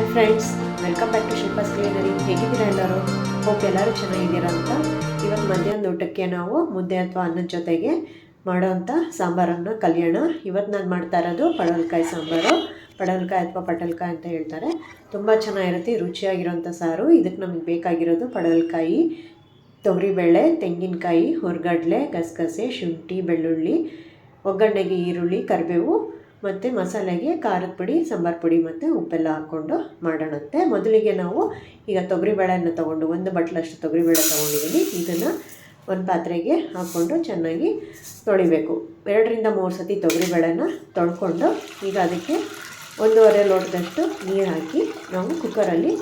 Hi friends welcome back to Shilpa's culinary ಹೇಗಿದ್ದೀರಾ ಎಲ್ಲರೂ? Hope ಎಲ್ಲರೂ ಚೆನ್ನಾಗಿದ್ದೀರಾ ಅಂತ. ಇವತ್ತು ಮಧ್ಯಾಹ್ನದ ಊಟಕ್ಕೆ ನಾವು ಮುದ್ದೆ ಅಥವಾ ಅನ್ನದ ಜೊತೆಗೆ ಮಾಡೋವಂಥ ಸಾಂಬಾರನ್ನು ಕಲಿಯೋಣ. ಇವತ್ತು ನಾನು ಮಾಡ್ತಾ ಇರೋದು ಪಡಲ್ಕಾಯಿ ಸಾಂಬಾರು. ಪಡವಲಕಾಯಿ ಅಥವಾ ಪಟಲ್ಕಾಯಿ ಅಂತ ಹೇಳ್ತಾರೆ. ತುಂಬ ಚೆನ್ನಾಗಿರುತ್ತೆ ರುಚಿಯಾಗಿರೋಂಥ ಸಾರು. ಇದಕ್ಕೆ ನಮಗೆ ಬೇಕಾಗಿರೋದು ಪಡವಲಕಾಯಿ, ತೊಗರಿಬೇಳೆ, ತೆಂಗಿನಕಾಯಿ, ಹುರ್ಗಡ್ಲೆ, ಗಸಗಸೆ, ಶುಂಠಿ, ಬೆಳ್ಳುಳ್ಳಿ, ಒಗ್ಗರಣೆಗೆ ಈರುಳ್ಳಿ, ಕರಿಬೇವು ಮತ್ತು ಮಸಾಲೆಗೆ ಖಾರದ ಪುಡಿ, ಸಾಂಬಾರು ಪುಡಿ ಮತ್ತು ಉಪ್ಪೆಲ್ಲ ಹಾಕ್ಕೊಂಡು ಮಾಡೋಣಂತೆ. ಮೊದಲಿಗೆ ನಾವು ಈಗ ತೊಗರಿಬೇಳೆಯನ್ನು ತೊಗೊಂಡು, ಒಂದು ಬಟ್ಲಷ್ಟು ತೊಗರಿಬೇಳೆ ತೊಗೊಂಡಿದ್ದೀನಿ. ಇದನ್ನು ಒಂದು ಪಾತ್ರೆಗೆ ಹಾಕ್ಕೊಂಡು ಚೆನ್ನಾಗಿ ತೊಳಿಬೇಕು. ಎರಡರಿಂದ ಮೂರು ಸತಿ ತೊಗರಿಬೇಳೆನ ತೊಳ್ಕೊಂಡು ಈಗ ಅದಕ್ಕೆ ಒಂದೂವರೆ ಲೋಟದಷ್ಟು ನೀರು ಹಾಕಿ ನಾವು ಕುಕ್ಕರಲ್ಲಿ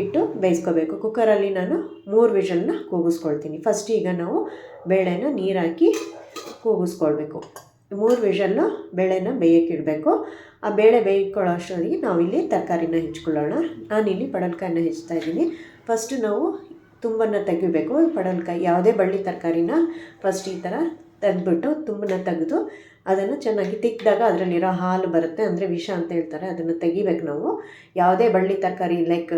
ಇಟ್ಟು ಬೇಯಿಸ್ಕೋಬೇಕು. ಕುಕ್ಕರಲ್ಲಿ ನಾನು ಮೂರು ವಿಷಲನ್ನ ಕೂಗಿಸ್ಕೊಳ್ತೀನಿ. ಫಸ್ಟ್ ಈಗ ನಾವು ಬೇಳೆನ ನೀರು ಹಾಕಿ ಕೂಗಿಸ್ಕೊಳ್ಬೇಕು. ಮೂರು ವಿಷಲ್ಲು ಬೇಳೆನ ಬೇಯಕ್ಕಿಡಬೇಕು ಆ ಬೇಳೆ ಬೇಯ್ಕೊಳ್ಳೋ ಅಷ್ಟೊತ್ತಿಗೆ ನಾವಿಲ್ಲಿ ತರಕಾರಿನ ಹೆಚ್ಕೊಳ್ಳೋಣ. ನಾನಿಲ್ಲಿ ಪಡವಲಕಾಯಿನ ಹೆಚ್ಚ್ತಾ ಇದ್ದೀನಿ. ಫಸ್ಟು ನಾವು ತುಂಬನ್ನು ತೆಗಿಬೇಕು. ಪಡಲ್ಕಾಯಿ ಯಾವುದೇ ಬಳ್ಳಿ ತರಕಾರಿನ ಫಸ್ಟ್ ಈ ಥರ ತೆಗೆದ್ಬಿಟ್ಟು ತುಂಬನ್ನ ತೆಗೆದು ಅದನ್ನು ಚೆನ್ನಾಗಿ ತಿಕ್ಕಿದಾಗ ಅದರಲ್ಲಿರೋ ಹಾಲು ಬರುತ್ತೆ. ಅಂದರೆ ವಿಷ ಅಂತ ಹೇಳ್ತಾರೆ. ಅದನ್ನು ತೆಗಿಬೇಕು ನಾವು. ಯಾವುದೇ ಬಳ್ಳಿ ತರಕಾರಿ ಲೈಕ್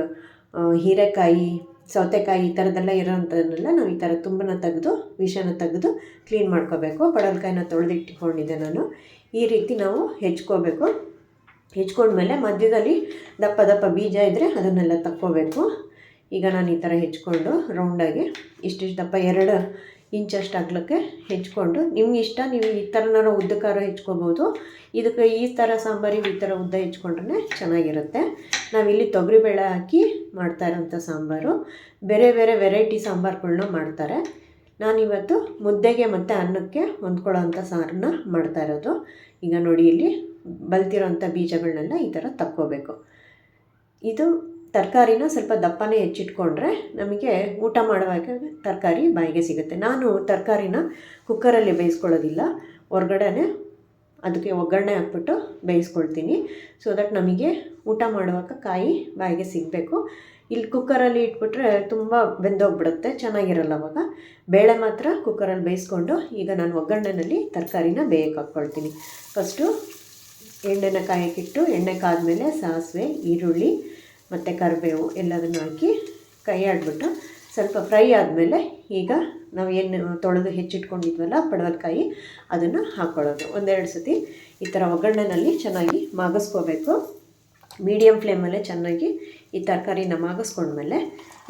ಹೀರೆಕಾಯಿ, ಸೌತೆಕಾಯಿ ಈ ಥರದ್ದೆಲ್ಲ ಇರೋಂಥದ್ದನ್ನೆಲ್ಲ ನಾವು ಈ ಥರ ತುಂಬನ ತೆಗೆದು, ವಿಷನ ತೆಗೆದು ಕ್ಲೀನ್ ಮಾಡ್ಕೋಬೇಕು. ಪಡವಲಕಾಯಿನ ತೊಳೆದಿಟ್ಕೊಂಡಿದ್ದೆ ನಾನು. ಈ ರೀತಿ ನಾವು ಹೆಚ್ಕೋಬೇಕು. ಹೆಚ್ಕೊಂಡ್ಮೇಲೆ ಮಧ್ಯದಲ್ಲಿ ದಪ್ಪ ದಪ್ಪ ಬೀಜ ಇದ್ದರೆ ಅದನ್ನೆಲ್ಲ ತಕ್ಕೋಬೇಕು. ಈಗ ನಾನು ಈ ಥರ ಹೆಚ್ಕೊಂಡು ರೌಂಡಾಗಿ ಇಷ್ಟಿಷ್ಟು ದಪ್ಪ ಎರಡು ಇಂಚಷ್ಟು ಅಗ್ಲಕ್ಕೆ ಹೆಚ್ಕೊಂಡು, ನಿಮ್ಗೆ ಇಷ್ಟ ನೀವು ಈ ಥರನಾರು ಉದ್ದಕ್ಕಾರ ಹೆಚ್ಕೋಬೋದು. ಇದಕ್ಕೆ ಈ ಥರ ಸಾಂಬಾರಿಗೆ ಈ ಥರ ಉದ್ದ ಹೆಚ್ಕೊಂಡ್ರೆ ಚೆನ್ನಾಗಿರುತ್ತೆ. ನಾವಿಲ್ಲಿ ತೊಗರಿಬೇಳೆ ಹಾಕಿ ಮಾಡ್ತಾ ಇರೋಂಥ ಸಾಂಬಾರು. ಬೇರೆ ಬೇರೆ ವೆರೈಟಿ ಸಾಂಬಾರುಗಳ್ನ ಮಾಡ್ತಾರೆ. ನಾನಿವತ್ತು ಮುದ್ದೆಗೆ ಮತ್ತು ಅನ್ನಕ್ಕೆ ಹೊಂದ್ಕೊಳ್ಳೋ ಅಂಥ ಸಾರನ್ನ ಮಾಡ್ತಾ ಇರೋದು ಈಗ ನೋಡಿ, ಇಲ್ಲಿ ಬಲ್ತಿರೋಂಥ ಬೀಜಗಳನ್ನೆಲ್ಲ ಈ ಥರ ತಕ್ಕೋಬೇಕು. ಇದು ತರಕಾರಿನ ಸ್ವಲ್ಪ ದಪ್ಪನೇ ಹೆಚ್ಚಿಟ್ಕೊಂಡ್ರೆ ನಮಗೆ ಊಟ ಮಾಡುವಾಗ ತರಕಾರಿ ಬಾಯಿಗೆ ಸಿಗುತ್ತೆ. ನಾನು ತರಕಾರಿನ ಕುಕ್ಕರಲ್ಲಿ ಬೇಯಿಸ್ಕೊಳ್ಳೋದಿಲ್ಲ. ಹೊರ್ಗಡೆನೆ ಅದಕ್ಕೆ ಒಗ್ಗರಣೆ ಹಾಕ್ಬಿಟ್ಟು ಬೇಯಿಸ್ಕೊಳ್ತೀನಿ. ಸೊ ದಟ್ ನಮಗೆ ಊಟ ಮಾಡುವಾಗ ಕಾಯಿ ಬಾಯಿಗೆ ಸಿಗಬೇಕು. ಇಲ್ಲಿ ಕುಕ್ಕರಲ್ಲಿ ಇಟ್ಬಿಟ್ರೆ ತುಂಬ ಬೆಂದೋಗ್ಬಿಡುತ್ತೆ, ಚೆನ್ನಾಗಿರಲ್ಲ ಅವಾಗ. ಬೇಳೆ ಮಾತ್ರ ಕುಕ್ಕರಲ್ಲಿ ಬೇಯಿಸ್ಕೊಂಡು ಈಗ ನಾನು ಒಗ್ಗರಣೆನಲ್ಲಿ ತರಕಾರಿನ ಬೇಯಕ್ಕೆ ಹಾಕ್ಕೊಳ್ತೀನಿ. ಫಸ್ಟು ಎಣ್ಣೆನ ಕಾಯಕ್ಕಿಟ್ಟು ಎಣ್ಣೆ ಕಾದ್ಮೇಲೆ ಸಾಸಿವೆ, ಈರುಳ್ಳಿ, ಮತ್ತು ಕರಿಬೇವು ಎಲ್ಲದನ್ನು ಹಾಕಿ ಕೈ ಆಡ್ಬಿಟ್ಟು ಸ್ವಲ್ಪ ಫ್ರೈ ಆದಮೇಲೆ ಈಗ ನಾವು ಏನು ತೊಳೆದು ಹೆಚ್ಚಿಟ್ಕೊಂಡಿದ್ವಲ್ಲ ಪಡವಲಕಾಯಿ, ಅದನ್ನು ಹಾಕ್ಕೊಳ್ಳೋದು ಒಂದೆರಡು ಸತಿ ಈ ಥರ ಒಗ್ಗರಣೆನಲ್ಲಿ ಚೆನ್ನಾಗಿ ಮಾಗಿಸ್ಕೋಬೇಕು. ಮೀಡಿಯಮ್ ಫ್ಲೇಮಲ್ಲೇ ಚೆನ್ನಾಗಿ ಈ ತರಕಾರಿನ ಮಾಗಿಸ್ಕೊಂಡ್ಮೇಲೆ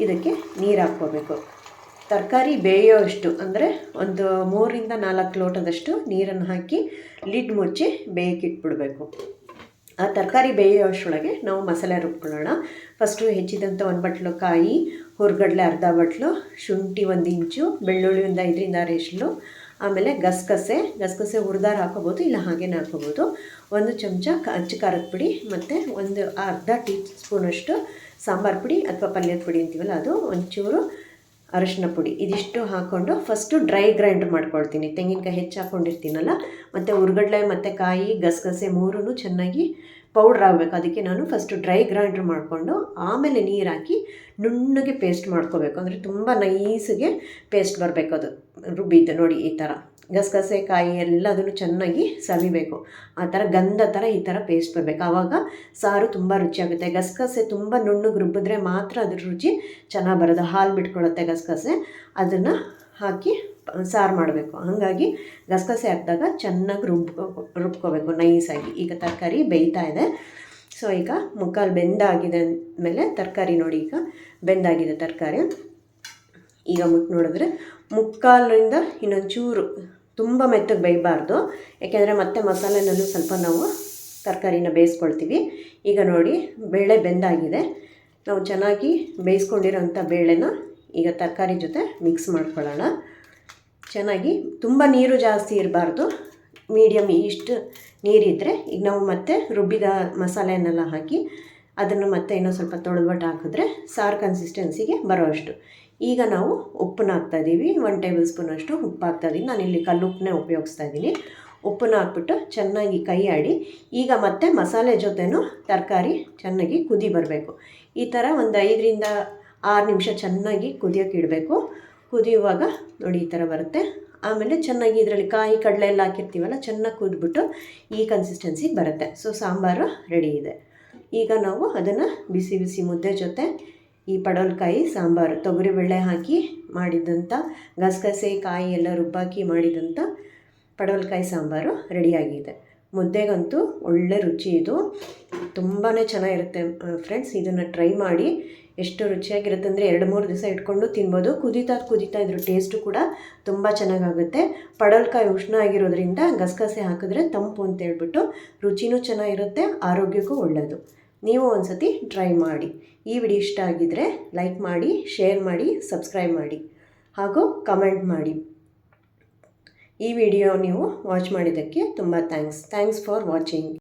ಇದಕ್ಕೆ ನೀರು ಹಾಕ್ಕೋಬೇಕು. ತರಕಾರಿ ಬೇಯೋ ಅಷ್ಟು, ಅಂದರೆ ಒಂದು ಮೂರರಿಂದ ನಾಲ್ಕು ಲೋಟದಷ್ಟು ನೀರನ್ನು ಹಾಕಿ ಲಿಡ್ ಮುಚ್ಚಿ ಬೇಯಕ್ಕಿಟ್ಬಿಡ್ಬೇಕು ಆ ತರಕಾರಿ ಬೇಯೋ ಅಷ್ಟರೊಳಗೆ ನಾವು ಮಸಾಲೆ ರುಬ್ಕೊಳ್ಳೋಣ. ಫಸ್ಟು ಹೆಚ್ಚಿದಂಥ ಒಂದು ಬಟ್ಲು ಕಾಯಿ ಹುರ್ಗಡ್ಲೆ ಅರ್ಧ ಬಟ್ಲು, ಶುಂಠಿ ಒಂದು ಇಂಚು, ಬೆಳ್ಳುಳ್ಳಿ ಒಂದು ಐದರಿಂದ ಆರು ಆಮೇಲೆ ಗಸಗಸೆ ಗಸಗಸೆ ಹುರಿದಾರ ಹಾಕೋಬೋದು, ಇಲ್ಲ ಹಾಗೇನೆ ಹಾಕೋಬೋದು. ಒಂದು ಚಮಚ ಅಚ್ಚು ಖಾರದ ಪುಡಿ ಮತ್ತು ಒಂದು ಅರ್ಧ ಟೀ ಸ್ಪೂನಷ್ಟು ಸಾಂಬಾರು ಪುಡಿ ಅಥವಾ ಪಲ್ಯದ ಪುಡಿ ಅಂತೀವಲ್ಲ ಅದು, ಒಂಚೂರು ಅರಶಿನ ಪುಡಿ. ಇದಿಷ್ಟು ಹಾಕ್ಕೊಂಡು ಫಸ್ಟು ಡ್ರೈ ಗ್ರೈಂಡ್ ಮಾಡ್ಕೊಳ್ತೀನಿ. ತೆಂಗಿನಕಾಯಿ ಹೆಚ್ಚು ಹಾಕ್ಕೊಂಡಿರ್ತೀನಲ್ಲ ಮತ್ತು ಉರ್ಗಡ್ಲೆ ಮತ್ತು ಕಾಯಿ, ಗಸಗಸೆ ಮೂರೂ ಚೆನ್ನಾಗಿ ಪೌಡ್ರ್ ಆಗಬೇಕು. ಅದಕ್ಕೆ ನಾನು ಫಸ್ಟು ಡ್ರೈ ಗ್ರೈಂಡ್ರ್ ಮಾಡಿಕೊಂಡು ಆಮೇಲೆ ನೀರು ಹಾಕಿ ನುಣ್ಣಗೆ ಪೇಸ್ಟ್ ಮಾಡ್ಕೋಬೇಕು. ಅಂದರೆ ತುಂಬ ನೈಸಿಗೆ ಪೇಸ್ಟ್ ಬರಬೇಕು ಅದು. ರುಬ್ಬಿದ್ದು ನೋಡಿ ಈ ಥರ ಗಸಗಸೆ, ಕಾಯಿ ಎಲ್ಲದನ್ನು ಚೆನ್ನಾಗಿ ಸವಿಬೇಕು. ಆ ಥರ ಗಂಧ ಥರ ಈ ಥರ ಪೇಸ್ಟ್ ಬರಬೇಕು. ಆವಾಗ ಸಾರು ತುಂಬ ರುಚಿಯಾಗುತ್ತೆ. ಗಸಗಸೆ ತುಂಬ ನುಣ್ಣಗೆ ರುಬ್ಬಿದ್ರೆ ಮಾತ್ರ ಅದ್ರ ರುಚಿ ಚೆನ್ನಾಗಿ ಬರೋದು. ಹಾಲು ಬಿಟ್ಕೊಳ್ಳುತ್ತೆ ಗಸಗಸೆ. ಅದನ್ನು ಹಾಕಿ ಸಾರು ಮಾಡಬೇಕು. ಹಾಗಾಗಿ ಗಸಗಸೆ ಹಾಕಿದಾಗ ಚೆನ್ನಾಗಿ ರುಬ್ ರುಬ್ಕೋಬೇಕು ನೈಸಾಗಿ. ಈಗ ತರಕಾರಿ ಬೇಯ್ತಾ ಇದೆ. ಸೊ ಈಗ ಮುಕ್ಕಾಲು ಬೆಂದಾಗಿದೆ ಅಂದಮೇಲೆ ತರಕಾರಿ ನೋಡಿ ಈಗ. ಬೆಂದಾಗಿದೆ ತರಕಾರಿ. ಈಗ ಮುಟ್ಟು ನೋಡಿದ್ರೆ ಇನ್ನೊಂದು ಚೂರು ತುಂಬ ಮೆತ್ತಗೆ ಬೇಯಬಾರ್ದು. ಯಾಕೆಂದರೆ ಮತ್ತೆ ಮಸಾಲೆನಲ್ಲೂ ಸ್ವಲ್ಪ ನಾವು ತರಕಾರಿನ ಬೇಯಿಸ್ಕೊಳ್ತೀವಿ. ಈಗ ನೋಡಿ ಬೇಳೆ ಬೆಂದಾಗಿದೆ. ನಾವು ಚೆನ್ನಾಗಿ ಬೇಯಿಸ್ಕೊಂಡಿರೋಂಥ ಬೇಳೆನ ಈಗ ತರಕಾರಿ ಜೊತೆ ಮಿಕ್ಸ್ ಮಾಡ್ಕೊಳ್ಳೋಣ. ಚೆನ್ನಾಗಿ ತುಂಬ ನೀರು ಜಾಸ್ತಿ ಇರಬಾರ್ದು. ಮೀಡಿಯಮ್ ಇಷ್ಟು ನೀರಿದ್ದರೆ ಈಗ ನಾವು ಮತ್ತೆ ರುಬ್ಬಿದ ಮಸಾಲೆಯನ್ನೆಲ್ಲ ಹಾಕಿ ಅದನ್ನು ಮತ್ತೆ ಇನ್ನೂ ಸ್ವಲ್ಪ ತೊಳೆದ್ಬಿಟ್ಟು ಹಾಕಿದ್ರೆ ಸಾರು ಕನ್ಸಿಸ್ಟೆನ್ಸಿಗೆ ಬರೋಷ್ಟು ಈಗ ನಾವು ಉಪ್ಪನ್ನ ಹಾಕ್ತಾಯಿದ್ದೀವಿ ಒನ್ ಟೇಬಲ್ ಸ್ಪೂನಷ್ಟು ಉಪ್ಪು ಹಾಕ್ತಾಯಿದ್ದೀನಿ ಕಲ್ಲು ಉಪ್ಪನ್ನೇ ಉಪಯೋಗಿಸ್ತಾ ಇದ್ದೀನಿ ಉಪ್ಪನ್ನ ಹಾಕ್ಬಿಟ್ಟು ಚೆನ್ನಾಗಿ ಕೈ ಆಡಿ ಈಗ ಮತ್ತೆ ಮಸಾಲೆ ಜೊತೆನೂ ತರಕಾರಿ ಚೆನ್ನಾಗಿ ಕುದಿ ಬರಬೇಕು. ಈ ಥರ ಒಂದು ಐದರಿಂದ ಆರು ನಿಮಿಷ ಚೆನ್ನಾಗಿ ಕುದಿಯೋಕೆ ಇಡಬೇಕು. ಕುದಿಯುವಾಗ ನೋಡಿ ಈ ಥರ ಬರುತ್ತೆ. ಆಮೇಲೆ ಚೆನ್ನಾಗಿ ಇದರಲ್ಲಿ ಕಾಯಿ ಕಡಲೆ ಎಲ್ಲ ಹಾಕಿರ್ತೀವಲ್ಲ, ಚೆನ್ನಾಗಿ ಕುದ್ಬಿಟ್ಟು ಈ ಕನ್ಸಿಸ್ಟೆನ್ಸಿಗೆ ಬರುತ್ತೆ. ಸೊ ಸಾಂಬಾರು ರೆಡಿ ಇದೆ. ಈಗ ನಾವು ಅದನ್ನು ಬಿಸಿ ಬಿಸಿ ಮುದ್ದೆ ಜೊತೆ ಈ ಪಡವಲಕಾಯಿ, ಸಾಂಬಾರು ತೊಗರಿಬೇಳೆ ಹಾಕಿ ಮಾಡಿದಂಥ ಗಸಗಸೆ, ಕಾಯಿ ಎಲ್ಲ ರುಬ್ಬಾಕಿ ಮಾಡಿದಂಥ ಪಡವಲಕಾಯಿ ಸಾಂಬಾರು ರೆಡಿಯಾಗಿದೆ ಮುದ್ದೆಗಂತೂ ಒಳ್ಳೆ ರುಚಿ ಇದು. ತುಂಬಾ ಚೆನ್ನಾಗಿರುತ್ತೆ ಫ್ರೆಂಡ್ಸ್ ಇದನ್ನು ಟ್ರೈ ಮಾಡಿ ಎಷ್ಟು ರುಚಿಯಾಗಿರುತ್ತೆ ಅಂದರೆ ಎರಡು ಮೂರು ದಿವಸ ಇಟ್ಕೊಂಡು ತಿನ್ಬೋದು. ಕುದೀತಾ ಕುದೀತಾ ಇದ್ರ ಟೇಸ್ಟು ಕೂಡ ತುಂಬ ಚೆನ್ನಾಗಾಗುತ್ತೆ. ಪಡಲ್ಕಾಯಿ ಉಷ್ಣ ಆಗಿರೋದ್ರಿಂದ ಗಸಗಸೆ ಹಾಕಿದ್ರೆ ತಂಪು ಅಂತ ಹೇಳ್ಬಿಟ್ಟು ರುಚಿನೂ ಚೆನ್ನಾಗಿರುತ್ತೆ, ಆರೋಗ್ಯಕ್ಕೂ ಒಳ್ಳೆಯದು ನೀವು ಒಂದು ಸತಿ ಟ್ರೈ ಮಾಡಿ. ಈ ವಿಡಿಯೋ ಇಷ್ಟ ಆಗಿದ್ದರೆ ಲೈಕ್ ಮಾಡಿ ಶೇರ್ ಮಾಡಿ ಸಬ್ಸ್ಕ್ರೈಬ್ ಮಾಡಿ. ಹಾಗೂ ಕಮೆಂಟ್ ಮಾಡಿ. ಈ ವಿಡಿಯೋ ನೀವು ವಾಚ್ ಮಾಡಿದ್ದಕ್ಕೆ ತುಂಬ ಥ್ಯಾಂಕ್ಸ್ ಥ್ಯಾಂಕ್ಸ್ ಫಾರ್ ವಾಚಿಂಗ್